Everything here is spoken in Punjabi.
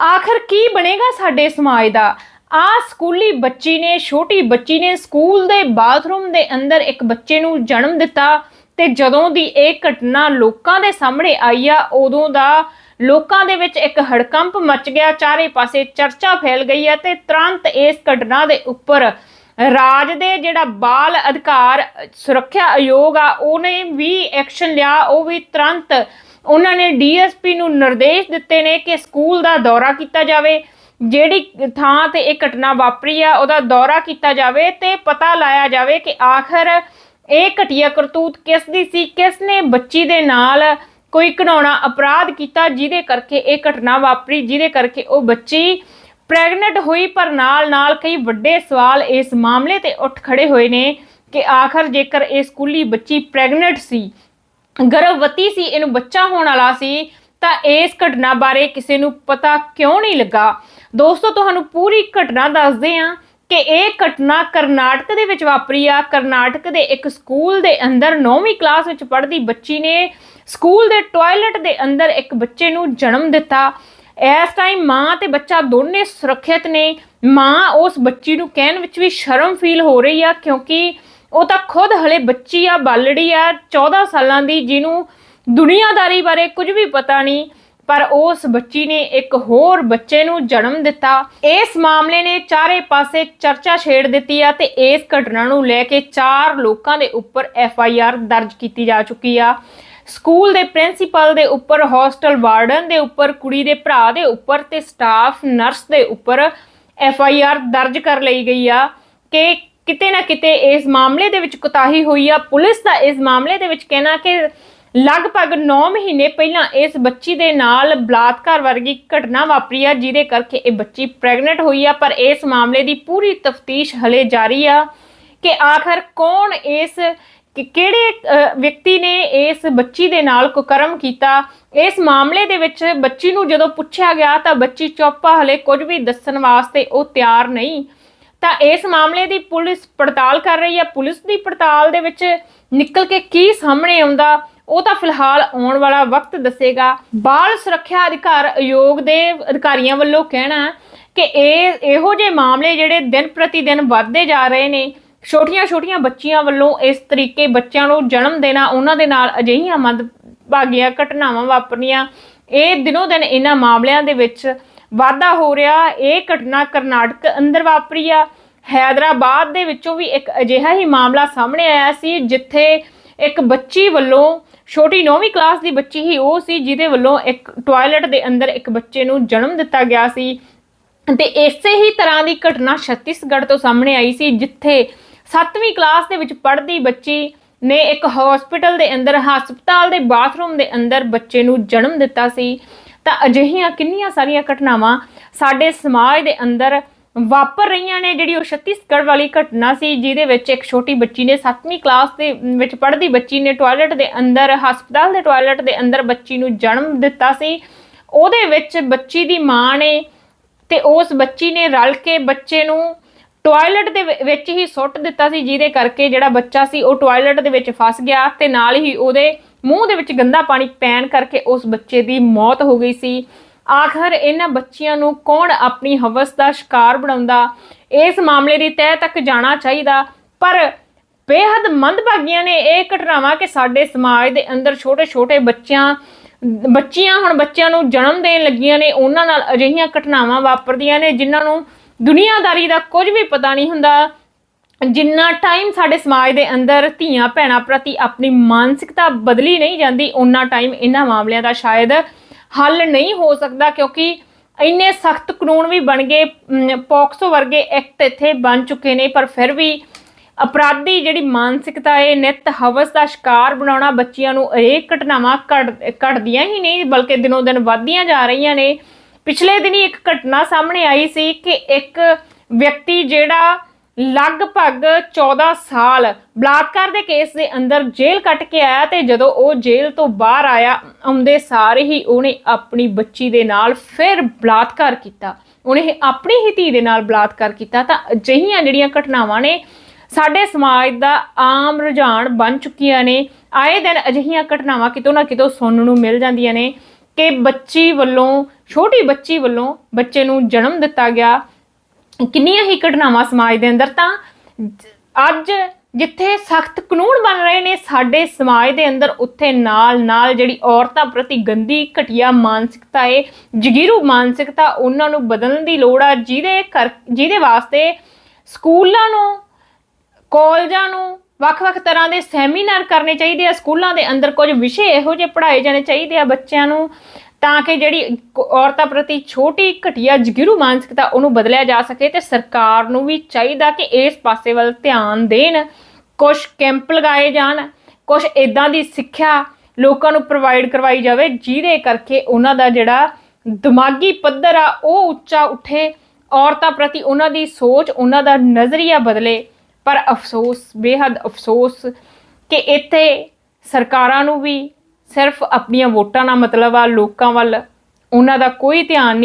ਆਖਰ ਕੀ ਬਣੇਗਾ ਸਾਡੇ ਸਮਾਜ ਦਾ? ਆ ਸਕੂਲੀ ਬੱਚੀ ਨੇ, ਛੋਟੀ ਬੱਚੀ ਨੇ ਸਕੂਲ ਦੇ ਬਾਥਰੂਮ ਦੇ ਅੰਦਰ ਇੱਕ ਬੱਚੇ ਨੂੰ ਜਨਮ ਦਿੱਤਾ ਤੇ ਜਦੋਂ ਦੀ ਇਹ ਘਟਨਾ ਲੋਕਾਂ ਦੇ ਸਾਹਮਣੇ ਆਈ ਆ, ਉਦੋਂ ਦਾ ਲੋਕਾਂ ਦੇ ਵਿੱਚ ਇੱਕ ਹੜਕੰਪ ਮਚ ਗਿਆ, ਚਾਰੇ ਪਾਸੇ ਚਰਚਾ ਫੈਲ ਗਈ ਹੈ ਤੇ ਤੁਰੰਤ ਇਸ ਘਟਨਾ ਦੇ ਉੱਪਰ ਰਾਜ ਦੇ ਜਿਹੜਾ ਬਾਲ ਅਧਿਕਾਰ ਸੁਰੱਖਿਆ ਆਯੋਗ ਆ, ਉਹਨੇ ਵੀ ਐਕਸ਼ਨ ਲਿਆ, ਉਹ ਵੀ ਤੁਰੰਤ ਉਹਨਾਂ ਨੇ ਡੀਐਸਪੀ ਨੂੰ ਨਿਰਦੇਸ਼ ਦਿੱਤੇ ਨੇ ਕਿ ਸਕੂਲ ਦਾ ਦੌਰਾ ਕੀਤਾ ਜਾਵੇ, ਜਿਹੜੀ ਥਾਂ ਤੇ ਇਹ ਘਟਨਾ ਵਾਪਰੀ ਆ, ਉਹਦਾ ਦੌਰਾ ਕੀਤਾ ਜਾਵੇ ਤੇ ਪਤਾ ਲਾਇਆ ਜਾਵੇ ਕਿ ਆਖਰ ਇਹ ਘਟੀਆ ਕਰਤੂਤ ਕਿਸ ਦੀ ਸੀ, ਕਿਸ ਨੇ ਬੱਚੀ ਦੇ ਨਾਲ ਕੋਈ ਘਣਾਉਣਾ ਅਪਰਾਧ ਕੀਤਾ, ਜਿਹਦੇ ਕਰਕੇ ਇਹ ਘਟਨਾ ਵਾਪਰੀ, ਜਿਹਦੇ ਕਰਕੇ ਉਹ ਬੱਚੀ ਪ੍ਰੈਗਨੈਂਟ ਹੋਈ, ਪਰ ਨਾਲ ਨਾਲ ਕਈ ਵੱਡੇ ਸਵਾਲ ਇਸ ਮਾਮਲੇ ਤੇ ਉੱਠ ਖੜੇ ਹੋਏ ਨੇ ਕਿ ਆਖਰ ਜੇਕਰ ਇਹ ਸਕੂਲੀ ਬੱਚੀ ਪ੍ਰੈਗਨੈਂਟ ਸੀ ਗਰਭਵਤੀ ਸੀ, ਇਹਨੂੰ ਬੱਚਾ ਹੋਣ ਵਾਲਾ ਸੀ, ਤਾਂ ਇਸ ਘਟਨਾ ਬਾਰੇ ਕਿਸੇ ਨੂੰ ਪਤਾ ਕਿਉਂ ਨਹੀਂ ਲੱਗਾ? ਦੋਸਤੋ, ਤੁਹਾਨੂੰ ਪੂਰੀ ਘਟਨਾ ਦੱਸਦੇ ਹਾਂ ਕਿ ਇਹ ਘਟਨਾ ਕਰਨਾਟਕ ਦੇ ਵਿੱਚ ਵਾਪਰੀ ਆ। ਕਰਨਾਟਕ ਦੇ ਇੱਕ ਸਕੂਲ ਦੇ ਅੰਦਰ 9ਵੀਂ ਕਲਾਸ ਵਿੱਚ ਪੜ੍ਹਦੀ ਬੱਚੀ ਨੇ ਸਕੂਲ ਦੇ ਟਾਇਲਟ ਦੇ ਅੰਦਰ ਇੱਕ ਬੱਚੇ ਨੂੰ ਜਨਮ ਦਿੱਤਾ। ਇਸ ਟਾਈਮ ਮਾਂ ਤੇ ਬੱਚਾ ਦੋਨੇ ਸੁਰੱਖਿਅਤ ਨੇ। ਮਾਂ ਉਸ ਬੱਚੀ ਨੂੰ ਕਹਿਣ ਵਿੱਚ ਵੀ ਸ਼ਰਮ ਫੀਲ ਹੋ ਰਹੀ ਆ ਕਿਉਂਕਿ ਉਹ ਤਾਂ ਖੁਦ ਹਲੇ ਬੱਚੀ ਆ, ਬਾਲੜੀ ਆ 14 ਸਾਲਾਂ ਦੀ, ਜਿਹਨੂੰ ਦੁਨੀਆਦਾਰੀ ਬਾਰੇ ਕੁਝ ਵੀ ਪਤਾ ਨਹੀਂ, ਪਰ ਉਸ ਬੱਚੀ ਨੇ ਇੱਕ ਹੋਰ ਬੱਚੇ ਨੂੰ ਜਨਮ ਦਿੱਤਾ। ਇਸ ਮਾਮਲੇ ਨੇ ਚਾਰੇ ਪਾਸੇ ਚਰਚਾ ਛੇੜ ਦਿੱਤੀ ਆ ਤੇ ਇਸ ਘਟਨਾ ਨੂੰ ਲੈ ਕੇ ਚਾਰ ਲੋਕਾਂ ਦੇ ਉੱਪਰ ਐਫ ਆਈ ਆਰ ਦਰਜ ਕੀਤੀ ਜਾ ਚੁੱਕੀ ਆ। ਸਕੂਲ ਦੇ ਪ੍ਰਿੰਸੀਪਲ ਦੇ ਉੱਪਰ, ਹੋਸਟਲ ਵਾਰਡਨ ਦੇ ਉੱਪਰ, ਕੁੜੀ ਦੇ ਭਰਾ ਦੇ ਉੱਪਰ ਤੇ ਸਟਾਫ ਨਰਸ ਦੇ ਉੱਪਰ ਐਫ ਆਈ ਆਰ ਦਰਜ ਕਰ ਲਈ ਗਈ ਆ ਕਿ ਕਿਤੇ ਨਾ ਕਿਤੇ ਇਸ ਮਾਮਲੇ ਦੇ ਵਿੱਚ ਕੁਤਾਹੀ ਹੋਈ ਆ। ਪੁਲਿਸ ਦਾ ਇਸ ਮਾਮਲੇ ਦੇ ਵਿੱਚ ਕਹਿਣਾ ਕਿ ਲਗਭਗ 9 ਮਹੀਨੇ ਪਹਿਲਾਂ ਇਸ ਬੱਚੀ ਦੇ ਨਾਲ ਬਲਾਤਕਾਰ ਵਰਗੀ ਘਟਨਾ ਵਾਪਰੀ ਆ, ਜਿਹਦੇ ਕਰਕੇ ਇਹ ਬੱਚੀ ਪ੍ਰੈਗਨੈਂਟ ਹੋਈ ਆ। ਪਰ ਇਸ ਮਾਮਲੇ ਦੀ ਪੂਰੀ ਤਫਤੀਸ਼ ਹਲੇ ਜਾਰੀ ਆ ਕਿ ਆਖਰ ਕੌਣ ਇਸ ਕਿਹੜੇ ਵਿਅਕਤੀ ਨੇ ਇਸ ਬੱਚੀ ਦੇ ਨਾਲ ਕੁਕਰਮ ਕੀਤਾ। ਇਸ ਮਾਮਲੇ ਦੇ ਵਿੱਚ ਬੱਚੀ ਨੂੰ ਜਦੋਂ ਪੁੱਛਿਆ ਗਿਆ ਤਾਂ ਬੱਚੀ ਚੌਪਾ ਹਲੇ ਕੁਝ ਵੀ ਦੱਸਣ ਵਾਸਤੇ ਉਹ ਤਿਆਰ ਨਹੀਂ। ਤਾਂ ਇਸ ਮਾਮਲੇ ਦੀ ਪੁਲਿਸ ਪੜਤਾਲ ਕਰ ਰਹੀ ਹੈ। ਪੁਲਿਸ ਦੀ ਪੜਤਾਲ ਦੇ ਵਿੱਚ ਨਿਕਲ ਕੇ ਕੀ ਸਾਹਮਣੇ ਆਉਂਦਾ, ਉਹ ਤਾਂ ਫਿਲਹਾਲ ਆਉਣ ਵਾਲਾ ਵਕਤ ਦੱਸੇਗਾ। ਬਾਲ ਸੁਰੱਖਿਆ ਅਧਿਕਾਰ ਆਯੋਗ ਦੇ ਅਧਿਕਾਰੀਆਂ ਵੱਲੋਂ ਕਹਿਣਾ ਕਿ ਇਹ ਇਹੋ ਜਿਹੇ ਮਾਮਲੇ ਜਿਹੜੇ ਦਿਨ ਪ੍ਰਤੀ ਦਿਨ ਵੱਧਦੇ ਜਾ ਰਹੇ ਨੇ, ਛੋਟੀਆਂ-ਛੋਟੀਆਂ ਬੱਚੀਆਂ ਵੱਲੋਂ ਇਸ ਤਰੀਕੇ ਬੱਚਿਆਂ ਨੂੰ ਜਨਮ ਦੇਣਾ, ਉਹਨਾਂ ਦੇ ਨਾਲ ਅਜਿਹੀਆਂ ਮੰਦਭਾਗੀਆਂ ਘਟਨਾਵਾਂ ਵਾਪਰਨੀਆਂ, ਇਹ ਦਿਨੋ ਦਿਨ ਇਹਨਾਂ ਮਾਮਲਿਆਂ ਦੇ ਵਿੱਚ ਵਾਧਾ ਹੋ ਰਿਹਾ, ਇਹ ਘਟਨਾ ਕਰਨਾਟਕ ਅੰਦਰ ਵਾਪਰੀ ਆ। ਹੈਦਰਾਬਾਦ ਦੇ ਵਿੱਚੋਂ ਵੀ ਇੱਕ ਅਜਿਹਾ ਹੀ ਮਾਮਲਾ ਸਾਹਮਣੇ ਆਇਆ ਸੀ, ਜਿੱਥੇ ਇੱਕ ਬੱਚੀ ਵੱਲੋਂ, ਛੋਟੀ 9ਵੀਂ ਕਲਾਸ ਦੀ ਬੱਚੀ ਹੀ ਉਹ ਸੀ, ਜਿਹਦੇ ਵੱਲੋਂ ਇੱਕ ਟਾਇਲਟ ਦੇ ਅੰਦਰ ਇੱਕ ਬੱਚੇ ਨੂੰ ਜਨਮ ਦਿੱਤਾ ਗਿਆ ਸੀ। ਤੇ ਇਸੇ ਹੀ ਤਰ੍ਹਾਂ ਦੀ ਘਟਨਾ ਛੱਤੀਸਗੜ੍ਹ ਤੋਂ ਸਾਹਮਣੇ ਆਈ ਸੀ, ਜਿੱਥੇ 7ਵੀਂ ਕਲਾਸ ਦੇ ਵਿੱਚ ਪੜ੍ਹਦੀ ਬੱਚੀ ਨੇ ਇੱਕ ਹਸਪੀਟਲ ਦੇ ਅੰਦਰ, ਹਸਪਤਾਲ ਦੇ ਬਾਥਰੂਮ ਦੇ ਅੰਦਰ ਬੱਚੇ ਨੂੰ ਜਨਮ ਦਿੱਤਾ ਸੀ। ਤਾਂ ਅਜਿਹੀਆਂ ਕਿੰਨੀਆਂ ਸਾਰੀਆਂ ਘਟਨਾਵਾਂ ਸਾਡੇ ਸਮਾਜ ਦੇ ਅੰਦਰ ਵਾਪਰ ਰਹੀਆਂ ਨੇ, ਜਿਹੜੀ ਉਹ ਛੱਤੀਸਗੜ੍ਹ ਵਾਲੀ ਘਟਨਾ ਸੀ, ਜਿਹਦੇ ਵਿੱਚ ਇੱਕ ਛੋਟੀ ਬੱਚੀ ਨੇ 7ਵੀਂ ਕਲਾਸ ਦੇ ਵਿੱਚ ਪੜ੍ਹਦੀ ਬੱਚੀ ਨੇ ਟਾਇਲਟ ਦੇ ਅੰਦਰ, ਹਸਪਤਾਲ ਦੇ ਟਾਇਲਟ ਦੇ ਅੰਦਰ ਬੱਚੀ ਨੂੰ ਜਨਮ ਦਿੱਤਾ ਸੀ। ਉਹਦੇ ਵਿੱਚ ਬੱਚੀ ਦੀ ਮਾਂ ਨੇ ਤੇ ਉਸ ਬੱਚੀ ਨੇ ਰਲ ਕੇ ਬੱਚੇ ਨੂੰ ਟਾਇਲਟ ਦੇ ਵਿੱਚ ਹੀ ਸੁੱਟ ਦਿੱਤਾ ਸੀ, ਜਿਹਦੇ ਕਰਕੇ ਜਿਹੜਾ ਬੱਚਾ ਸੀ ਉਹ ਟਾਇਲਟ ਦੇ ਵਿੱਚ ਫਸ ਗਿਆ ਤੇ ਨਾਲ ਹੀ ਉਹਦੇ ਮੂੰਹ ਦੇ ਵਿੱਚ ਗੰਦਾ ਪਾਣੀ ਪੈਣ ਕਰਕੇ ਉਸ ਬੱਚੇ ਦੀ ਮੌਤ ਹੋ ਗਈ ਸੀ। ਆਖਰ ਇਹਨਾਂ ਬੱਚਿਆਂ ਨੂੰ ਕੌਣ ਆਪਣੀ ਹਵਸ ਦਾ ਸ਼ਿਕਾਰ ਬਣਾਉਂਦਾ? ਇਸ ਮਾਮਲੇ ਦੀ ਤਹਿ ਤੱਕ ਜਾਣਾ ਚਾਹੀਦਾ। ਪਰ ਬੇਹੱਦ ਮੰਦਭਾਗੀਆਂ ਨੇ ਇਹ ਘਟਨਾਵਾਂ ਕਿ ਸਾਡੇ ਸਮਾਜ ਦੇ ਅੰਦਰ ਛੋਟੇ-ਛੋਟੇ ਬੱਚਿਆਂ, ਬੱਚੀਆਂ ਹੁਣ ਬੱਚਿਆਂ ਨੂੰ ਜਨਮ ਦੇਣ ਲੱਗੀਆਂ ਨੇ। ਉਹਨਾਂ ਨਾਲ ਅਜਿਹੀਆਂ ਘਟਨਾਵਾਂ ਵਾਪਰਦੀਆਂ ਨੇ ਜਿਨ੍ਹਾਂ ਨੂੰ ਦੁਨੀਆਦਾਰੀ ਦਾ ਕੁਝ ਵੀ ਪਤਾ ਨਹੀਂ ਹੁੰਦਾ। ਜਿੰਨਾ ਟਾਈਮ ਸਾਡੇ ਸਮਾਜ ਦੇ ਅੰਦਰ ਧੀਆਂ ਭੈਣਾਂ ਪ੍ਰਤੀ ਆਪਣੀ ਮਾਨਸਿਕਤਾ ਬਦਲੀ ਨਹੀਂ ਜਾਂਦੀ ਉਹਨਾਂ ਟਾਈਮ ਇਹਨਾਂ ਮਾਮਲਿਆਂ ਦਾ ਸ਼ਾਇਦ ਹੱਲ ਨਹੀਂ ਹੋ ਸਕਦਾ, ਕਿਉਂਕਿ ਇੰਨੇ ਸਖਤ ਕਾਨੂੰਨ ਵੀ ਬਣ ਗਏ ਪੋਕਸੋ ਵਰਗੇ ਐਕਟ ਇੱਥੇ ਬਣ ਚੁੱਕੇ ਨੇ, ਪਰ ਫਿਰ ਵੀ ਅਪਰਾਧੀ ਜਿਹੜੀ ਮਾਨਸਿਕਤਾ ਹੈ ਨਿਤ ਹਵਸ ਦਾ ਸ਼ਿਕਾਰ ਬਣਾਉਣਾ ਬੱਚਿਆਂ ਨੂੰ ਇਹ ਘਟਨਾਵਾਂ ਘਟ ਘਟਦੀਆਂ ਹੀ ਨਹੀਂ, ਬਲਕਿ ਦਿਨੋਂ ਦਿਨ ਵੱਧਦੀਆਂ ਜਾ ਰਹੀਆਂ ਨੇ। ਪਿਛਲੇ ਦਿਨੀ ਇੱਕ ਘਟਨਾ ਸਾਹਮਣੇ ਆਈ ਸੀ ਕਿ ਇੱਕ ਵਿਅਕਤੀ ਜਿਹੜਾ ਲਗਭਗ 14 ਸਾਲ ਬਲਾਤਕਾਰ ਦੇ ਕੇਸ ਦੇ ਅੰਦਰ ਜੇਲ੍ਹ ਕੱਟ ਕੇ ਆਇਆ ਤੇ ਜਦੋਂ ਉਹ ਜੇਲ੍ਹ ਤੋਂ ਬਾਹਰ ਆਇਆ, ਆਉਂਦੇ ਸਾਰੇ ਹੀ ਉਹਨੇ ਆਪਣੀ ਬੱਚੀ ਦੇ ਨਾਲ ਫਿਰ ਬਲਾਤਕਾਰ ਕੀਤਾ। ਉਹਨੇ ਆਪਣੀ ਹੀ ਧੀ ਦੇ ਨਾਲ ਬਲਾਤਕਾਰ ਕੀਤਾ। ਤਾਂ ਅਜਿਹੀਆਂ ਜਿਹੜੀਆਂ ਘਟਨਾਵਾਂ ਨੇ, ਸਾਡੇ ਸਮਾਜ ਦਾ ਆਮ ਰੁਝਾਨ ਬਣ ਚੁੱਕੀਆਂ ਨੇ। ਆਏ ਦਿਨ ਅਜਿਹੀਆਂ ਘਟਨਾਵਾਂ ਕਿਤੋਂ ਨਾ ਕਿਤੋਂ ਸੁਣਨ ਨੂੰ ਮਿਲ ਜਾਂਦੀਆਂ ਨੇ ਕਿ ਬੱਚੀ ਵੱਲੋਂ, ਛੋਟੀ ਬੱਚੀ ਵੱਲੋਂ ਬੱਚੇ ਨੂੰ ਜਨਮ ਦਿੱਤਾ ਗਿਆ। ਕਿੰਨੀਆਂ ਹੀ ਘਟਨਾਵਾਂ ਸਮਾਜ ਦੇ ਅੰਦਰ ਤਾਂ ਅੱਜ ਜਿੱਥੇ ਸਖਤ ਕਾਨੂੰਨ ਬਣ ਰਹੇ ਨੇ, ਸਾਡੇ ਸਮਾਜ ਦੇ ਅੰਦਰ ਉੱਥੇ ਨਾਲ ਨਾਲ ਜਿਹੜੀ ਔਰਤਾਂ ਪ੍ਰਤੀ ਗੰਦੀ ਘਟੀਆ ਮਾਨਸਿਕਤਾ ਏ, ਜਗੀਰੂ ਮਾਨਸਿਕਤਾ ਉਹਨਾਂ ਨੂੰ ਬਦਲਣ ਦੀ ਲੋੜ ਆ, ਜਿਹਦੇ ਕਰ, ਜਿਹਦੇ ਵਾਸਤੇ ਸਕੂਲਾਂ ਨੂੰ, ਕਾਲਜਾਂ ਨੂੰ ਵੱਖ-ਵੱਖ ਤਰ੍ਹਾਂ ਦੇ ਸੈਮੀਨਾਰ ਕਰਨੇ ਚਾਹੀਦੇ ਆ, ਸਕੂਲਾਂ ਦੇ ਅੰਦਰ ਕੁਝ ਵਿਸ਼ੇ ਇਹੋ ਜਿਹੇ ਪੜ੍ਹਾਏ ਜਾਣੇ ਚਾਹੀਦੇ ਆ ਬੱਚਿਆਂ ਨੂੰ। ਤਾਂ ਕਿ ਜਿਹੜੀ ਔਰਤਾਂ ਪ੍ਰਤੀ ਛੋਟੀ ਘਟੀਆ ਜਗੀਰੂ ਮਾਨਸਿਕਤਾ ਉਹਨੂੰ ਬਦਲਿਆ ਜਾ ਸਕੇ ਤੇ ਸਰਕਾਰ ਨੂੰ ਵੀ ਚਾਹੀਦਾ ਕਿ ਇਸ ਪਾਸੇ ਵੱਲ ਧਿਆਨ ਦੇਣ। ਕੁਝ ਕੈਂਪ ਲਗਾਏ ਜਾਣ ਕੁਝ ਇਦਾਂ ਦੀ ਸਿੱਖਿਆ ਲੋਕਾਂ ਨੂੰ ਪ੍ਰੋਵਾਈਡ ਕਰਵਾਈ ਜਾਵੇ, ਜਿਹਦੇ ਕਰਕੇ ਉਹਨਾਂ ਦਾ ਜਿਹੜਾ ਦਿਮਾਗੀ ਪੱਧਰ ਆ, ਉਹ ਉੱਚਾ ਉੱਠੇ। ਔਰਤਾਂ ਪ੍ਰਤੀ ਉਹਨਾਂ ਦੀ ਸੋਚ, ਉਹਨਾਂ ਦਾ ਨਜ਼ਰੀਆ ਬਦਲੇ। ਪਰ ਅਫਸੋਸ, ਬੇਹੱਦ ਅਫਸੋਸ ਕਿ ਇੱਥੇ ਸਰਕਾਰਾਂ ਨੂੰ ਵੀ ਸਿਰਫ ਆਪਣੀਆਂ ਵੋਟਾਂ ਨਾਲ ਮਤਲਬ ਆ ਲੋਕਾਂ ਵੱਲ ਉਹਨਾਂ ਦਾ ਕੋਈ ਧਿਆਨ ਨਹੀਂ